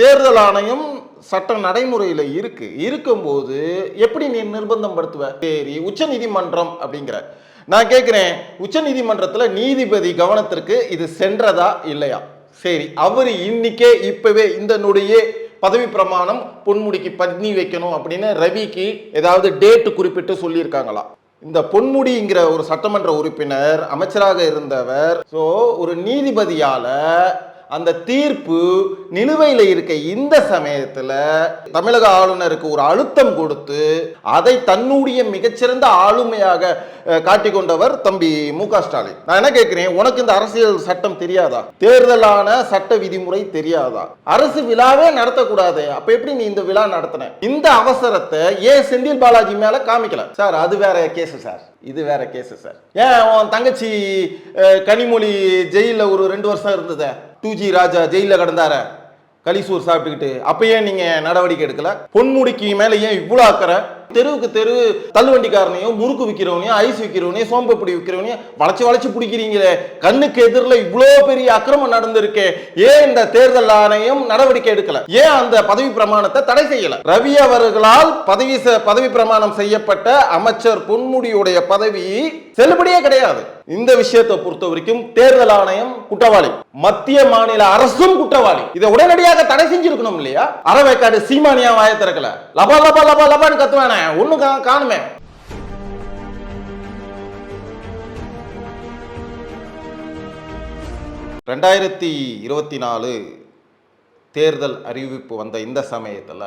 தேர்தல் ஆணையம் சட்ட நடைமுறையில் இருக்கு. இருக்கும்போது எப்படி நீ நிர்பந்தம் படுத்துவ சரி உச்ச நீதிமன்றம் அப்படிங்கிற. நான் கேட்குறேன் உச்ச நீதிமன்றத்தில் நீதிபதி கவனத்திற்கு இது சென்றதா இல்லையா? சரி அவர் இன்னைக்கே இப்பவே இந்த நொடியே பதவி பிரமாணம் பொன்முடிக்கு பண்ணி வைக்கணும் அப்படின்னு ரவிக்கு ஏதாவது டேட்டு குறிப்பிட்டு சொல்லியிருக்காங்களா? இந்த பொன்முடிங்கிற ஒரு சட்டமன்ற உறுப்பினர் அமைச்சராக இருந்தவர் ஸோ ஒரு நீதிபதியால அந்த தீர்ப்பு நிலுவையில் இருக்க இந்த சமயத்தில் தமிழக ஆளுநருக்கு ஒரு அழுத்தம் கொடுத்து அதை தன்னுடைய மிகச்சிறந்த ஆளுமையாக காட்டிக்கொண்டவர் தம்பி மு க ஸ்டாலின். நான் என்ன கேட்கிறேன்? உனக்கு இந்த அரசியல் சட்டம் தெரியாதா? தேர்தலான சட்ட விதிமுறை தெரியாதா? அரசு விழாவே நடத்தக்கூடாது. அப்ப எப்படி நீ இந்த விழா நடத்தின? இந்த அவசரத்தை ஏன் செந்தில் பாலாஜி மேல காமிக்கல? சார் அது வேற கேஸ் சார். இது வேற கேஸ் சார். ஏன் உன் தங்கச்சி கனிமொழி ஜெயிலில் ஒரு ரெண்டு வருஷம் இருந்ததே? டூ ஜி ராஜா ஜெயிலில் கிடந்தார. கலிசூர் சாப்பிட்டுக்கிட்டு அப்பயே நீங்கள் நடவடிக்கை எடுக்கல? பொன்முடிக்கு மேலே ஏன் இவ்வளோ அக்கறை? தெருவுக்கு தெரு தள்ளுவண்டிக்காரனையும் முறுக்கு விற்கிறவனையும் ஐஸ் விற்கிறவனையும் சோம்பப்பொடி விற்கிறவனையும் வளைச்சு வளைச்சு பிடிக்கிறீங்களே. கண்ணுக்கு எதிரில் இவ்வளோ பெரிய அக்கிரமம் நடந்திருக்கே. ஏன் இந்த தேர்தல் ஆணையம் நடவடிக்கை எடுக்கல? ஏன் அந்த பதவி பிரமாணத்தை தடை செய்யல? ரவி அவர்களால் பதவி பதவி பிரமாணம் செய்யப்பட்ட அமைச்சர் பொன்முடியுடைய பதவி செல்லுபடியே கிடையாது. இந்த விஷயத்தை பொறுத்த வரைக்கும் தேர்தல் ஆணையம் குற்றவாளி. மத்திய மாநில அரசும் குற்றவாளி. இதை உடனடியாக தடை செஞ்சிருக்கணும் இல்லையா? அறவைக்காடு சீமானியா வாய திறக்கல. லபா லபா லபா லபான்னு கத்துவானே. ஒண்ணு கா- காணுமே. ரெண்டாயிரத்தி இருபத்தி நாலு தேர்தல் அறிவிப்பு வந்த இந்த சமயத்தில்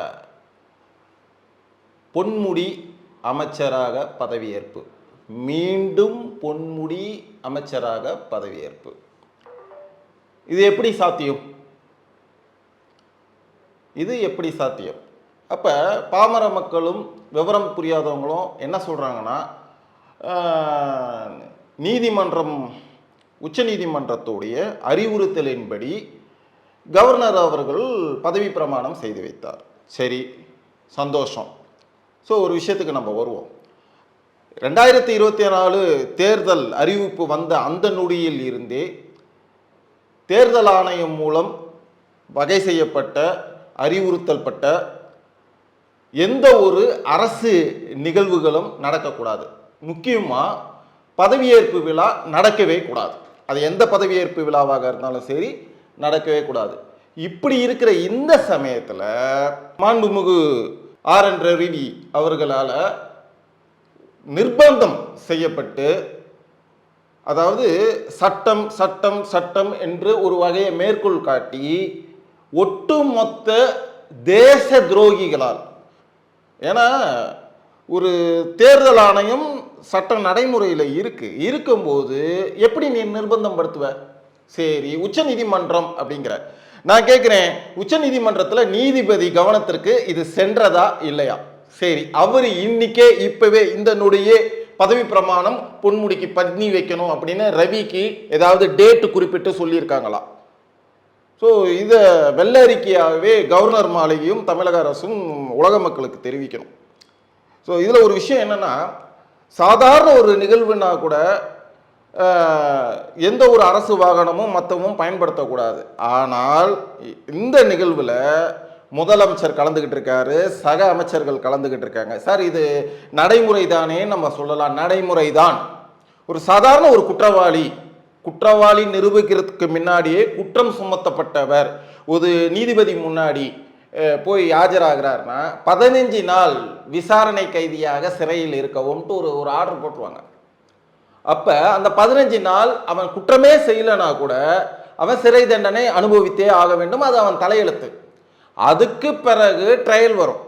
பொன்முடி அமைச்சராக பதவியேற்பு. மீண்டும் பொன்முடி அமைச்சராக பதவியேற்பு. இது எப்படி சாத்தியம்? இது எப்படி சாத்தியம்? அப்போ பாமர மக்களும் விவரம் புரியாதவங்களும் என்ன சொல்கிறாங்கன்னா நீதிமன்றம் உச்ச நீதிமன்றத்துடைய அறிவுறுத்தலின்படி கவர்னர் அவர்கள் பதவி பிரமாணம் செய்து வைத்தார். சரி சந்தோஷம். ஸோ ஒரு விஷயத்துக்கு நம்ம வருவோம். ரெண்டாயிரத்தி இருபத்தி நாலு தேர்தல் அறிவிப்பு வந்த அந்த நொடியில் இருந்தே தேர்தல் ஆணையம் மூலம் வகை செய்யப்பட்ட அறிவுறுத்தல் பட்ட எந்த ஒரு அரசு நிகழ்வுகளும் நடக்கக்கூடாது. முக்கியமாக பதவியேற்பு விழா நடக்கவே கூடாது. அது எந்த பதவியேற்பு விழாவாக இருந்தாலும் சரி நடக்கவே கூடாது. இப்படி இருக்கிற இந்த சமயத்தில் மாண்புமிகு ஆர் என் ரவி அவர்களால் நிர்பந்தம் செய்யப்பட்டு அதாவது சட்டம் சட்டம் சட்டம் என்று ஒரு வகையை மேற்கோள் காட்டி ஒட்டுமொத்த தேச துரோகிகளால் ஏன்னா ஒரு தேர்தல் ஆணையம் சட்ட நடைமுறையில் இருக்கு. இருக்கும்போது எப்படி நீ நிர்பந்தம் படுத்துவ சரி உச்சநீதிமன்றம் அப்படிங்கிற. நான் கேட்குறேன் உச்சநீதிமன்றத்தில் நீதிபதி கவனத்திற்கு இது சென்றதா இல்லையா? சரி அவர் இன்னைக்கே இப்பவே இந்த நொடியே பதவி பிரமாணம் பொன்முடிக்கு பண்ணி வைக்கணும் அப்படின்னு ரவிக்கு ஏதாவது டேட்டு குறிப்பிட்டு சொல்லியிருக்காங்களா? ஸோ இதை வெள்ள அறிக்கையாகவே கவர்னர் மாளிகையும் தமிழக அரசும் உலக மக்களுக்கு தெரிவிக்கணும். ஸோ இதில் ஒரு விஷயம் என்னென்னா சாதாரண ஒரு நிகழ்வுனா கூட எந்த ஒரு அரசு வாகனமும் மற்றவும் பயன்படுத்தக்கூடாது. ஆனால் இந்த நிகழ்வில் முதலமைச்சர் கலந்துக்கிட்டு இருக்காரு சக அமைச்சர்கள் கலந்துக்கிட்டு இருக்காங்க. சார் இது நடைமுறை தானே நம்ம சொல்லலாம். நடைமுறை தான் ஒரு சாதாரண ஒரு குற்றவாளி குற்றவாளி நிரூபிக்கிறதுக்கு முன்னாடியே குற்றம் சுமத்தப்பட்டவர். ஒரு நீதிபதி முன்னாடி போய் ஆஜராகிறார்னா பதினஞ்சு நாள் விசாரணை கைதியாக சிறையில் இருக்கவும்ட்டு ஒரு ஒரு ஆர்டர் போட்டுருவாங்க. அப்போ அந்த பதினஞ்சு நாள் அவன் குற்றமே செய்யலைனா கூட அவன் சிறை தண்டனை அனுபவித்தே ஆக வேண்டும். அது அவன் தலையெழுத்து. அதுக்கு பிறகு ட்ரையல் வரும்.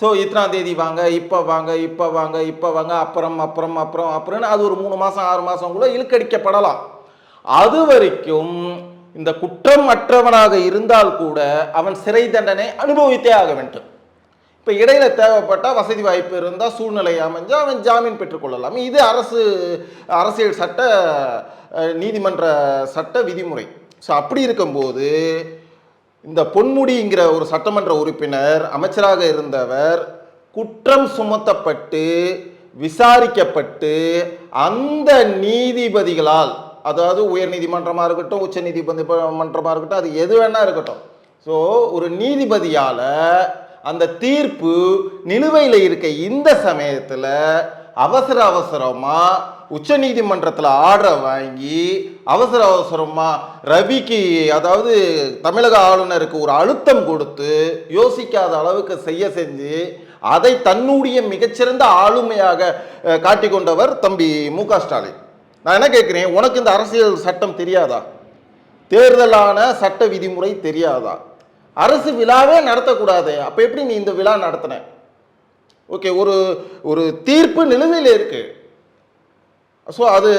ஸோ இத்தனாம் தேதி வாங்க இப்போ வாங்க இப்போ வாங்க இப்போ வாங்க அப்புறம் அப்புறம் அப்புறம் அப்புறம்னு அது ஒரு மூணு மாதம் ஆறு மாதம் கூட இழுக்கடிக்கப்படலாம். அது வரைக்கும் இந்த குற்றம் அற்றவனாக இருந்தால் கூட அவன் சிறை தண்டனை அனுபவித்தே ஆக வேண்டும். இப்போ இடையில தேவைப்பட்ட வசதி வாய்ப்பு இருந்தால் சூழ்நிலை அமைஞ்சு அவன் ஜாமீன் பெற்றுக்கொள்ளலாம் இது அரசு அரசியல் சட்ட நீதிமன்ற சட்ட விதிமுறை. ஸோ அப்படி இருக்கும்போது இந்த பொன்முடிங்கிற ஒரு சட்டமன்ற உறுப்பினர் அமைச்சராக இருந்தவர் குற்றம் சுமத்தப்பட்டு விசாரிக்கப்பட்டு அந்த நீதிபதிகளால் அதாவது உயர் நீதிமன்றமாக இருக்கட்டும் உச்ச நீதிபதி மன்றமாக இருக்கட்டும் அது எது வேணா இருக்கட்டும். ஸோ ஒரு நீதிபதியால் அந்த தீர்ப்பு நிலுவையில் இருக்க இந்த சமயத்தில் அவசர அவசரமாக உச்ச நீதிமன்றத்தில் ஆர்டரை வாங்கி அவசர அவசரமாக ரவிக்கு அதாவது தமிழக ஆளுநருக்கு ஒரு அழுத்தம் கொடுத்து யோசிக்காத அளவுக்கு செய்ய செஞ்சு அதை தன்னுடைய மிகச்சிறந்த ஆளுமையாக காட்டிக்கொண்டவர் கொண்டவர் தம்பி மு க ஸ்டாலின். நான் என்ன கேட்குறேன்? உனக்கு இந்த அரசியல் சட்டம் தெரியாதா? தேர்தலான சட்ட விதிமுறை தெரியாதா? அரசு விழாவே நடத்தக்கூடாது. அப்போ எப்படி நீ இந்த விழா நடத்தின? ஓகே ஒரு ஒரு தீர்ப்பு நிலுவையில் இருக்கு. ஸோ அது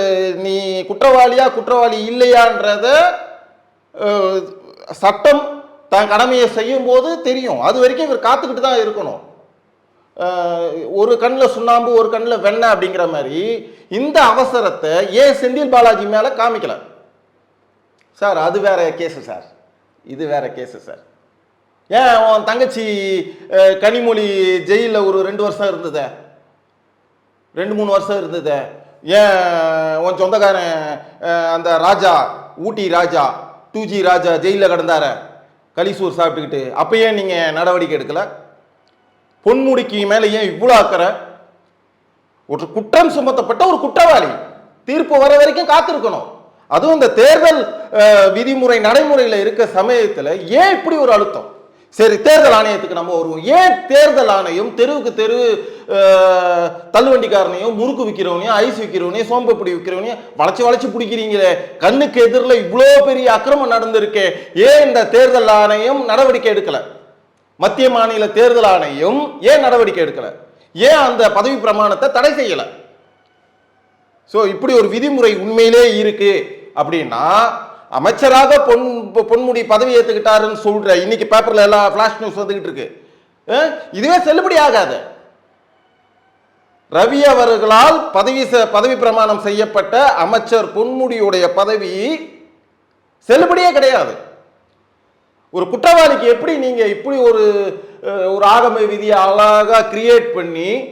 நீ குற்றவாளியா குற்றவாளி இல்லையான்றத சட்டம் தன் கடமையை செய்யும் போது தெரியும். அது வரைக்கும் இவர் காத்துக்கிட்டு தான் இருக்கணும். ஒரு கண்ணில் சுண்ணாம்பு ஒரு கண்ணில் வெண்ணெய் அப்படிங்கிற மாதிரி இந்த அவசரத்தை ஏன் செந்தில் பாலாஜி மேலே காமிக்கல? சார் அது வேற கேஸு சார். இது வேற கேஸு சார். ஏன் உன் தங்கச்சி கனிமொழி ஜெயிலில் ஒரு ரெண்டு வருஷம் இருந்ததே? ரெண்டு மூணு வருஷம் இருந்ததே. ஏன் உன் சொந்தக்காரன் அந்த ராஜா ஊட்டி ராஜா டூ ஜி ராஜா ஜெயிலில் கிடந்தார? கலிசூர் சாப்பிட்டுக்கிட்டு. அப்போ ஏன் நீங்கள் நடவடிக்கை எடுக்கலை? பொன்முடிக்கு மேலே ஏன் இவ்வளோ அக்கறை? ஒரு குற்றம் சுமத்தப்பட்ட ஒரு குற்றவாளி. தீர்ப்பு வர வரைக்கும் காத்திருக்கணும். அதுவும் இந்த தேர்தல் விதிமுறை நடைமுறையில் இருக்க சமயத்தில் ஏன் இப்படி ஒரு அழுத்தம்? சரி தேர்தல் ஆணையத்துக்கு நம்ம வருவோம். ஏன் தேர்தல் ஆணையம் தெருவுக்கு தெரு தள்ளுவண்டிக்காரனையும் முறுக்கு விற்கிறவனையும் ஐஸ் விற்கிறவனையும் சோம்பப்பொடி விற்கிறவனையும் வளைச்சு வளைச்சு பிடிக்கிறீங்களே? கண்ணுக்கு எதிரில் இவ்வளோ பெரிய அக்கிரமம் நடந்திருக்கே. ஏன் இந்த தேர்தல் ஆணையம் நடவடிக்கை எடுக்கல? மத்திய மாநில தேர்தல் ஆணையம் ஏன் நடவடிக்கை எடுக்கல? ஏன் அந்த பதவி பிரமாணத்தை தடை செய்யலை? ஸோ இப்படி ஒரு விதிமுறை உண்மையிலே இருக்கு அப்படின்னா அமைச்சராக பொன் பொன்முடி பதவி ஏற்றுக்கிட்டாருன்னு சொல்ற இன்னைக்கு பேப்பர்ல எல்லாம் ஃபிளாஷ் நியூஸ் வந்துகிட்டு இருக்கு. இதுவே செல்லுபடி ஆகாது. ரவி அவர்களால் பதவி பதவி பிரமாணம் செய்யப்பட்ட அமைச்சர் பொன்முடியுடைய பதவி செல்லுபடியே கிடையாது. ஒரு குற்றவாளிக்கு எப்படி நீங்க இப்படி ஒரு ஒரு ஆகம விதியை அழகா கிரியேட் பண்ணி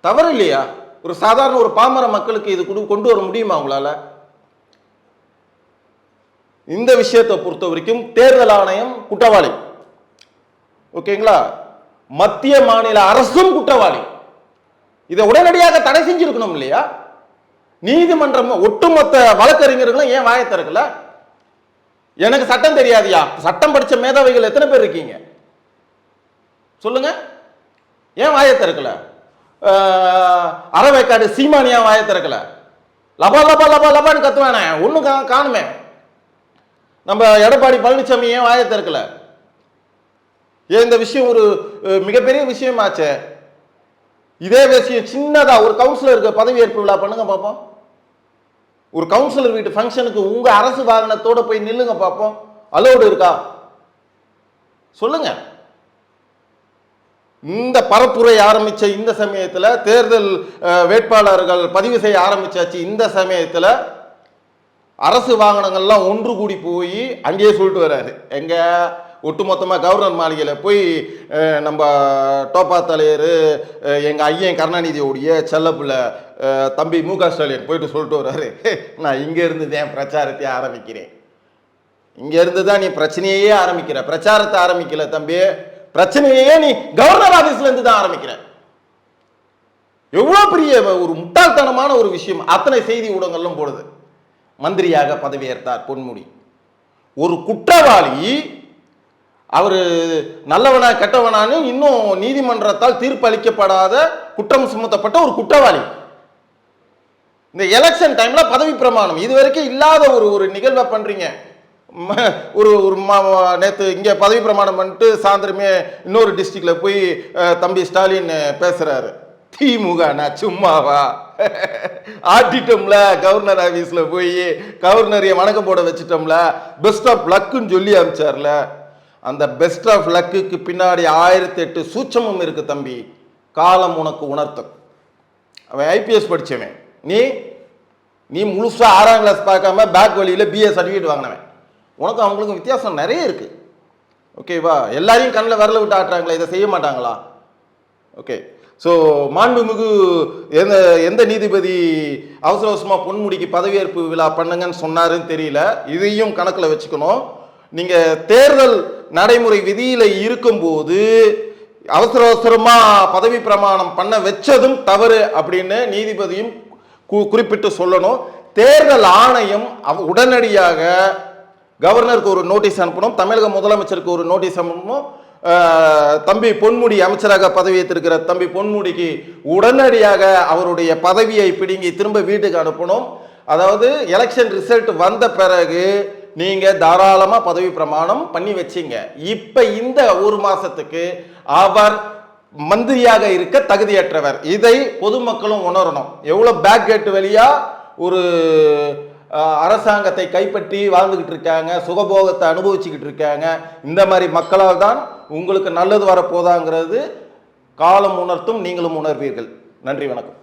தவறு இல்லையா? ஒரு சாதாரண ஒரு பாமர மக்களுக்கு இது கொடு- கொண்டு வர முடியுமா உங்களால? இந்த விஷயத்தை பொறுத்த வரைக்கும் தேர்தல் ஆணையம் குற்றவாளி. ஓகேங்களா? மத்திய மாநில அரசும் குற்றவாளி. இதை உடனடியாக தடை செஞ்சிருக்கணும் இல்லையா? நீதிமன்றம் ஒட்டுமொத்த வழக்கறிஞர்களும் ஏன் வாயை திறக்கல? எனக்கு சட்டம் தெரியாதியா? சட்டம் படித்த மேதாவிகள் எத்தனை பேர் இருக்கீங்க? சொல்லுங்க. ஏன் வாயை திறக்கல? அறவைக்காடு அறவேக்காடு சீமானி ஏன் வாயை திறக்கல? லபா லபா லபா லபான்னு கத்துவானே. ஒன்றும் கா காணுமே. நம்ம எடப்பாடி பழனிசாமி ஏன் வாயை திறக்கல? ஏன் இந்த விஷயம் ஒரு மிகப்பெரிய விஷயமாச்சே? இதே விஷயம் சின்னதா ஒரு கவுன்சிலருக்கு பதவியேற்பு விழா பண்ணுங்க பார்ப்போம் ஒரு கவுன்சிலர் வீட்டு ஃபங்க்ஷனுக்கு உங்க அரசு வாகனத்தோட போய் நில்லுங்க பார்ப்போம் அலோடு இருக்கா? சொல்லுங்க. இந்த பரப்புரை ஆரம்பிச்ச இந்த சமயத்தில் தேர்தல் வேட்பாளர்கள் பதிவு செய்ய ஆரம்பிச்சாச்சு இந்த சமயத்தில் அரசு வாகனங்கள்லாம் ஒன்று கூடி போய் அங்கேயே சொல்லிட்டு வர்றாரு எங்கே ஒட்டுமொத்தமாக கவர்னர் மாளிகையில் போய் நம்ம டோப்பா தலைவர் எங்கள் ஐயன் கருணாநிதியோடைய செல்லப்புள்ள தம்பி மு க ஸ்டாலின் போயிட்டு சொல்லிட்டு வர்றாரு நான் இங்கேருந்து தான் பிரச்சாரத்தை ஆரம்பிக்கிறேன். இங்கேருந்து தான் நீ பிரச்சனையே ஆரம்பிக்கிற. பிரச்சாரத்தை ஆரம்பிக்கல தம்பி. பிரச்சனையே நீ கவர்னர் ஆஃபீஸ்லேருந்து தான் ஆரம்பிக்கிற. எவ்வளோ பெரிய ஒரு முட்டாள்தனமான ஒரு விஷயம் அத்தனை செய்தி ஊடகங்களும் போடுது. மந்திரியாக பதவியேற்றார் பொன்முடி. ஒரு குற்றவாளி அவர் நல்லவனா கெட்டவனான்னு இன்னும் நீதிமன்றத்தால் தீர்ப்பு அளிக்கப்படாத குற்றம் சுமத்தப்பட்ட ஒரு குற்றவாளி. இந்த எலெக்ஷன் டைம்ல பதவி பிரமாணம். இது வரைக்கும் இல்லாத ஒரு ஒரு நிகழ்வை பண்றீங்க. ஒரு ஒரு மா- இங்கே பதவி பிரமாணம் பண்ணிட்டு சாயந்தரமே இன்னொரு டிஸ்ட்ரிக்டில் போய் தம்பி ஸ்டாலின் பேசுறாரு. திமுக நான் சும்மாவா? ஆட்டிட்டோம்ல கவர்னர் ஆபீஸ்ல போய் கவர்னரைய வணக்கம் போட வச்சிட்டோம்ல பெஸ்ட் ஆஃப் லக்குன்னு சொல்லி அமிச்சார்ல அந்த பெஸ்ட் ஆஃப் லக்குக்கு பின்னாடி ஆயிரத்தி எட்டு சூட்சமும் இருக்கு தம்பி. காலம் உனக்கு உணர்த்தும். அவன் ஐபிஎஸ் படிச்சவன். நீ நீ முழுசாக ஆறாம் கிளாஸ் பார்க்காம பேக் வழியில் பிஏ சர்டிஃபிகேட் வாங்கினவன். உனக்கும் அவங்களுக்கும் வித்தியாசம் நிறைய இருக்குது ஓகேவா எல்லாரையும் கண்ணில் விரல விட்டு ஆட்டுறாங்களா இதை செய்ய மாட்டாங்களா? ஓகே ஸோ மாண்புமிகு எந்த எந்த நீதிபதி அவசர அவசரமாக பொன்முடிக்கு பதவியேற்பு விழா பண்ணுங்கன்னு சொன்னாருன்னு தெரியல. இதையும் கணக்கில் வச்சுக்கணும். நீங்கள் தேர்தல் நடைமுறை விதியில் இருக்கும்போது அவசர அவசரமாக பதவி பிரமாணம் பண்ண வச்சதும் தவறு அப்படின்னு நீதிபதியும் கு- குறிப்பிட்டு சொல்லணும். தேர்தல் ஆணையம் அவ- உடனடியாக கவர்னருக்கு ஒரு நோட்டீஸ் அனுப்பணும். தமிழக முதலமைச்சருக்கு ஒரு நோட்டீஸ் அனுப்பணும். தம்பி பொன்முடி அமைச்சராக பதவியேற்றிருக்கிற தம்பி பொன்முடிக்கு உடனடியாக அவருடைய பதவியை பிடுங்கி திரும்ப வீட்டுக்கு அனுப்பணும். அதாவது எலெக்ஷன் ரிசல்ட் வந்த பிறகு நீங்க தாராளமா பதவி பிரமாணம் பண்ணி வச்சீங்க. இப்ப இந்த ஒரு மாசத்துக்கு அவர் மந்திரியாக இருக்க தகுதியற்றவர். இதை பொதுமக்களும் உணரணும். எவ்வளவு பேக் கேட்டு வழியா ஒரு அரசாங்கத்தை கைப்பற்றி வாழ்ந்துக்கிட்டு இருக்காங்க சுகபோகத்தை அனுபவிச்சுக்கிட்டு இருக்காங்க. இந்த மாதிரி மக்களால் தான் உங்களுக்கு நல்லது வரப்போதாங்கிறது காலம் உணர்த்தும் நீங்களும் உணர்வீர்கள். நன்றி வணக்கம்.